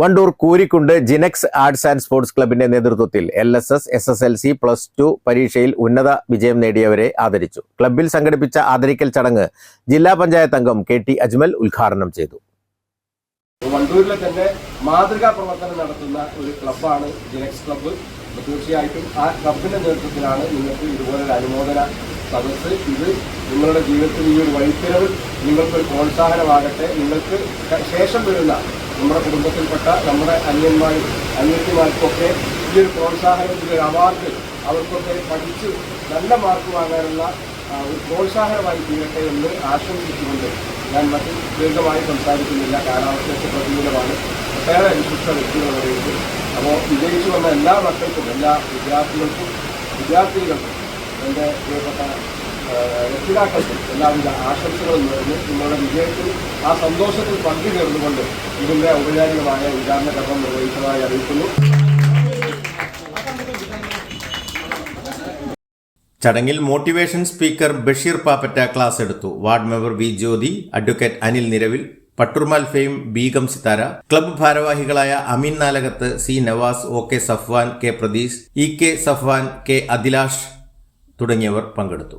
Wandoor Koorikkund Jinax arts and sports ക്ലബിന്റെ നേതൃത്വത്തിൽ L S S S S L C plus two പരീക്ഷയിൽ ഉന്നത വിജയം നേടിയവരെ ആദരിച്ചു. ക്ലബിൽ സംഘടിപ്പിച്ച ആദരിക്കൽ ചടങ്ങ് ജില്ലാ പഞ്ചായത്ത് അംഗം കെ ടി അജ്മൽ ഉദ്ഘാടനം ചെയ്തു. വണ്ടൂരിലെ തന്നെ മാതൃകാ പ്രവർത്തനം നടത്തുന്ന ഒരു ക്ലബ്ബാണ് ജിനക്സ് ക്ലബ്ബ്. തീർച്ചയായിട്ടും ആ ക്ലബിന്റെ നേതൃത്വത്തിലാണ് നിങ്ങൾക്ക് ഇതുപോലൊരു അനുമോദന സദസ്സ്. ഇത് നിങ്ങളുടെ ജീവിതത്തിൽ ഈ ഒരു വഴിത്തിരവ് നിങ്ങൾക്കൊരു പ്രോത്സാഹനമാകട്ടെ. നിങ്ങൾക്ക് ശേഷം വരുന്ന നമ്മുടെ കുടുംബത്തിൽപ്പെട്ട നമ്മുടെ അന്യന്മാരും അന്യന്മാർക്കൊക്കെ ഈ ഒരു പ്രോത്സാഹനം ഈ ഒരു അവാർഡ് അവർക്കൊക്കെ പഠിച്ച് നല്ല മാർക്ക് വാങ്ങാനുള്ള ഒരു പ്രോത്സാഹനമായി തീരട്ടെ എന്ന് ആശംസിച്ചുകൊണ്ട് ഞാൻ മറ്റു ദീർഘമായി സംസാരിക്കുന്നില്ല. കാലാവസ്ഥയ്ക്ക് പ്രതികൂലമാണ്. ഒട്ടേറെ വിശിഷ്ട വ്യക്തികളുണ്ട് അപ്പോൾ വിജയിച്ചു വന്ന എല്ലാ മക്കൾക്കും എല്ലാ വിദ്യാർത്ഥികൾക്കും വിദ്യാർത്ഥികൾക്കും എന്റെ പ്രിയപ്പെട്ട രക്ഷിതാക്കൾക്കും എല്ലാവിധ ആശംസകളും നേർന്ന് നിങ്ങളുടെ വിജയത്തിൽ ആ സന്തോഷത്തിൽ പങ്കുചേർന്നുകൊണ്ട് ഇതിന്റെ ഔപചാരികമായ ഉദ്ഘാടന കർമ്മം നിർവഹിച്ചതായി അറിയിക്കുന്നു. ചടങ്ങിൽ motivation speaker Basheer Pappatta class എടുത്തു. Ward member V Jyothi advocate Anil Niravil Patturumal fame Beegum Sithara club ഭാരവാഹികളായ Ameen Nalakath C Navas O K Safwan K Pratheesh E K Safwan K Adilash തുടങ്ങിയവർ പങ്കെടുത്തു.